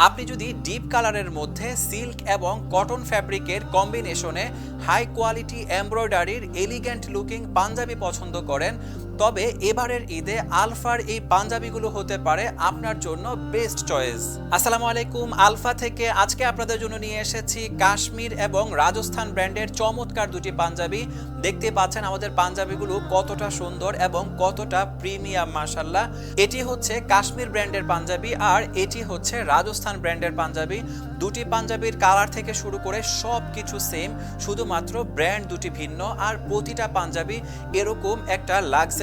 আপনি যদি ডিপ কালারের মধ্যে সিল্ক এবং কটন ফ্যাব্রিকের কম্বিনেশনে হাই কোয়ালিটি এমব্রয়ডারির এলিগেন্ট লুকিং পাঞ্জাবি পছন্দ করেন তবে এবারের ঈদে আলফার এই পাঞ্জাবিগুলো হতে পারে আপনার জন্য বেস্ট চয়েস আসসালামু আলাইকুম, আলফা থেকে আজকে আপনাদের জন্য নিয়ে এসেছি কাশ্মীর এবং রাজস্থান ব্র্যান্ডের চমৎকার দুটি পাঞ্জাবি। দেখতে পাচ্ছেন আমাদের পাঞ্জাবিগুলো কতটা সুন্দর এবং কতটা প্রিমিয়াম মাশাল্লাহ এটি হচ্ছে কাশ্মীর ব্র্যান্ডের পাঞ্জাবি আর এটি হচ্ছে রাজস্থান ব্র্যান্ডের পাঞ্জাবি। দুটি পাঞ্জাবির কালার থেকে শুরু করে সব কিছু সেম শুধুমাত্র ব্র্যান্ড দুটি ভিন্ন আর প্রতিটা পাঞ্জাবি এরকম একটা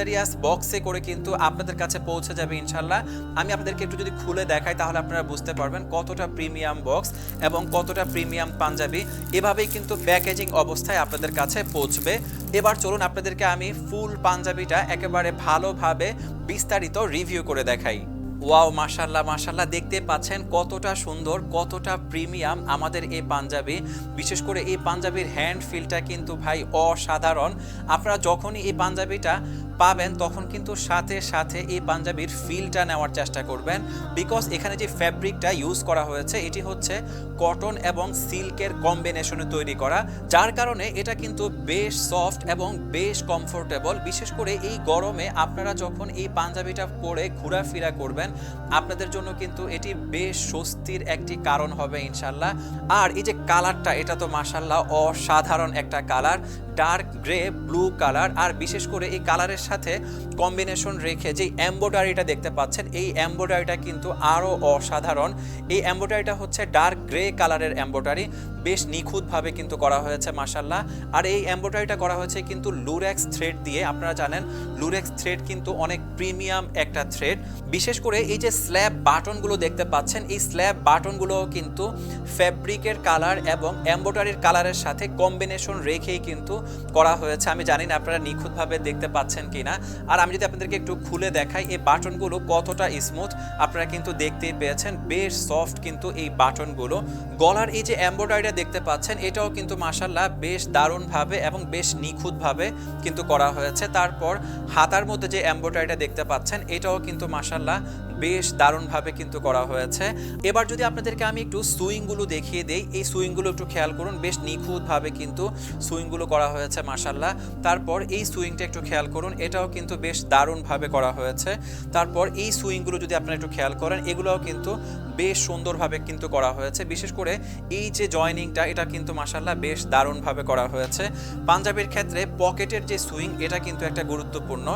লাক্সারিয়াস বক্সে করে কিন্তু আপনাদের কাছে পৌঁছে যাবে ইনশাল্লাহ আমি আপনাদেরকে একটু যদি খুলে দেখাই তাহলে আপনারা বুঝতে পারবেন কতটা প্রিমিয়াম বক্স এবং কতটা প্রিমিয়াম পাঞ্জাবি। এভাবেই কিন্তু প্যাকেজিং অবস্থায় আপনাদের কাছে পৌঁছবে। এবার চলুন আপনাদেরকে আমি ফুল পাঞ্জাবিটা একেবারে ভালোভাবে বিস্তারিত রিভিউ করে দেখাই। ওয়াও মাশাল্লাহ মাশাল্লাহ দেখতে পাচ্ছেন কতটা সুন্দর, কতটা প্রিমিয়াম আমাদের এই পাঞ্জাবি। বিশেষ করে এই পাঞ্জাবির হ্যান্ড ফিলটা কিন্তু ভাই অসাধারণ। আপনারা যখনই এই পাঞ্জাবিটা পাবেন, তখন কিন্তু সাথে সাথে এই পাঞ্জাবির ফিলটা নেওয়ার চেষ্টা করবেন। বিকজ এখানে যে ফ্যাব্রিকটা ইউজ করা হয়েছে, এটি হচ্ছে কটন এবং সিল্কের কম্বিনেশনে তৈরি করা। যার কারণে এটা কিন্তু বেশ সফট এবং বেশ কমফোর্টেবল বিশেষ করে এই গরমে আপনারা যখন এই পাঞ্জাবিটা পরে ঘোরাফেরা করবেন, আপনাদের জন্য কিন্তু এটি বেশ স্বস্তির একটি কারণ হবে ইনশাল্লাহ আর এই যে কালারটা এটা তো মাসাল্লাহ অসাধারণ একটা colour dark grey, blue colour, আর বিশেষ করে এই কালারের সাথে কম্বিনেশন রেখে যে এম্বোডারিটা দেখতে পাচ্ছেন, এই এম্বোডারিটা কিন্তু আরও অসাধারণ। এই এম্বোডারিটা হচ্ছে ডার্ক গ্রে কালারের এম্বোডারি, বেশ নিখুঁতভাবে কিন্তু করা হয়েছে মাসাল্লাহ আর এই এম্বোডারিটা করা হয়েছে কিন্তু লুরেক্স থ্রেড দিয়ে, আপনারা জানেন, লুরেক্স থ্রেড কিন্তু অনেক প্রিমিয়াম একটা থ্রেড। বিশেষ করে এই যে স্ল্যাব বাটনগুলো দেখতে পাচ্ছেন, এই স্ল্যাব বাটনগুলো কিন্তু ফ্যাব্রিকের কালার এবং এম্বোডারির কালারের সাথে কম্বিনেশন রেখেই কিন্তু করা হয়েছে। আমি জানি না আপনারা নিখুঁতভাবে দেখতে পাচ্ছেন কিনা। আর আমি যদি আপনাদেরকে একটু খুলে দেখাই, এই বাটনগুলো কতটা স্মুথ আপনারা কিন্তু দেখতেই পেয়েছেন। বেশ সফট কিন্তু এই বাটনগুলো। গলার এই যে এম্ব্রয়ডারিটা দেখতে পাচ্ছেন, এটাও কিন্তু মাসাল্লাহ বেশ দারুণভাবে এবং বেশ নিখুঁতভাবে কিন্তু করা হয়েছে। তারপর হাতার মধ্যে যে এম্ব্রয়ডারিটা দেখতে পাচ্ছেন, এটাও কিন্তু মাসাল্লাহ বেশ দারুণভাবে কিন্তু করা হয়েছে। এবার যদি আপনাদেরকে আমি একটু সুইংগুলো দেখিয়ে দেই, এই সুইংগুলো একটু খেয়াল করুন, বেশ নিখুঁতভাবে কিন্তু সুইংগুলো করা হয়েছে মাসাল্লাহ তারপর এই সুইংটা একটু খেয়াল করুন, এটাও কিন্তু বেশ দারুণভাবে করা হয়েছে। তারপর এই সুইংগুলো যদি আপনারা একটু খেয়াল করেন, এগুলোও কিন্তু বেশ সুন্দরভাবে কিন্তু করা হয়েছে। বিশেষ করে এই যে জয়নিংটা, এটা কিন্তু মাসাল্লাহ বেশ দারুণভাবে করা হয়েছে। পাঞ্জাবির ক্ষেত্রে পকেটের যে সুইং, এটা কিন্তু একটা গুরুত্বপূর্ণ।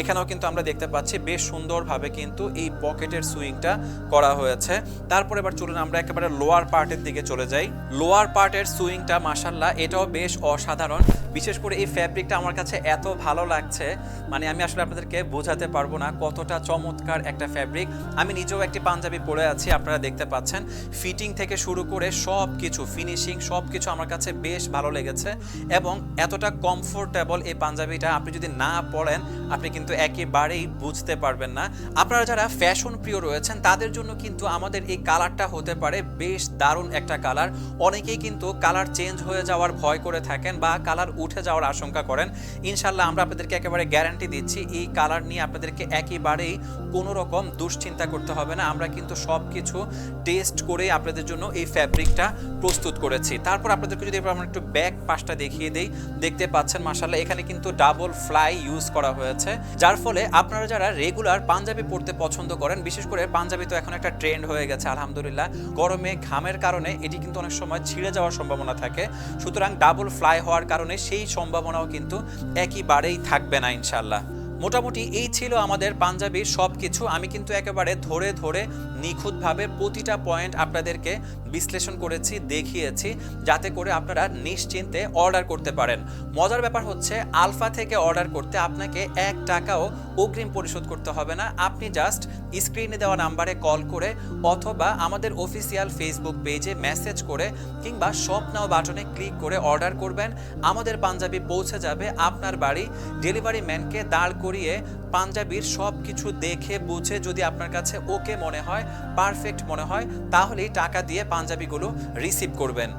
এখানেও কিন্তু আমরা দেখতে পাচ্ছি বেশ সুন্দরভাবে কিন্তু এই পকেটের সুইংটা করা হয়েছে। তারপর এবার চলুন আমরা একেবারে লোয়ার পার্টের দিকে চলে যাই। লোয়ার পার্টের সুইংটা মাসাল্লাহ এটাও বেশ অসাধারণ। বিশেষ করে এই ফ্যাব্রিকটা আমার কাছে এত ভালো লাগছে মানে আমি আসলে আপনাদেরকে বোঝাতে পারব না কতটা চমৎকার একটা ফ্যাব্রিক আমি নিজেও একটি পাঞ্জাবি পরে আছি, আপনারা দেখতে পাচ্ছেন। ফিটিং থেকে শুরু করে সব কিছু ফিনিশিং সব কিছু আমার কাছে বেশ ভালো লেগেছে এবং এতটা কমফোর্টেবল এই পাঞ্জাবিটা আপনি যদি না পরেন, আপনি কিন্তু একেবারেই বুঝতে পারবেন না। আপনারা যারা ফ্যাশন প্রিয় রয়েছেন, তাদের জন্য কিন্তু আমাদের এই কালারটা হতে পারে বেশ দারুণ একটা কালার অনেকেই কিন্তু কালার চেঞ্জ হয়ে যাওয়ার ভয় করে থাকেন বা কালার উঠে যাওয়ার আশঙ্কা করেন। ইনশাল্লাহ আমরা আপনাদেরকে একেবারে গ্যারান্টি দিচ্ছি, এই কালার নিয়ে আপনাদেরকে একেবারেই কোনো রকম দুশ্চিন্তা করতে হবে না। আমরা কিন্তু সব কিছু টেস্ট করে আপনাদের জন্য এই ফ্যাব্রিকটা প্রস্তুত করেছি। তারপর আপনাদেরকে যদি আমরা একটু ব্যাক পাশটা দেখিয়ে দেই, দেখতে পাচ্ছেন মাসাল্লাহ এখানে কিন্তু ডাবল ফ্লাই ইউজ করা হয়েছে। যার ফলে আপনারা যারা রেগুলার পাঞ্জাবি পরতে পছন্দ করেন, বিশেষ করে পাঞ্জাবি তো এখন একটা ট্রেন্ড হয়ে গেছে, আলহামদুলিল্লাহ। গরমে ঘামের কারণে এটি কিন্তু অনেক সময় ছিঁড়ে যাওয়ার সম্ভাবনা থাকে। সুতরাং ডাবল ফ্লাই হওয়ার কারণে সেই সম্ভাবনাও কিন্তু একইবারেই থাকবে না ইনশাল্লাহ মোটামুটি এই ছিল আমাদের পাঞ্জাবির সব কিছু আমি কিন্তু একেবারে ধরে ধরে নিখুঁতভাবে প্রতিটা পয়েন্ট আপনাদেরকে বিশ্লেষণ করেছি, দেখিয়েছি, যাতে করে আপনারা নিশ্চিন্তে অর্ডার করতে পারেন। মজার ব্যাপার হচ্ছে আলফা থেকে অর্ডার করতে আপনাকে এক টাকাও অগ্রিম পরিশোধ করতে হবে না। আপনি জাস্ট স্ক্রিনে দেওয়া নাম্বারে কল করে অথবা আমাদের অফিসিয়াল ফেসবুক পেজে মেসেজ করে কিংবা শপ নাও বাটনে ক্লিক করে অর্ডার করবেন। আমাদের পাঞ্জাবি পৌঁছে যাবে আপনার বাড়ি। ডেলিভারি ম্যানকে দাঁড় করিয়ে পাঞ্জাবির সব কিছু দেখে, বুঝে যদি আপনার কাছে ওকে মনে হয় পারফেক্ট মনে হয়, তাহলেই টাকা দিয়ে পাঞ্জাবিগুলো রিসিভ করবেন।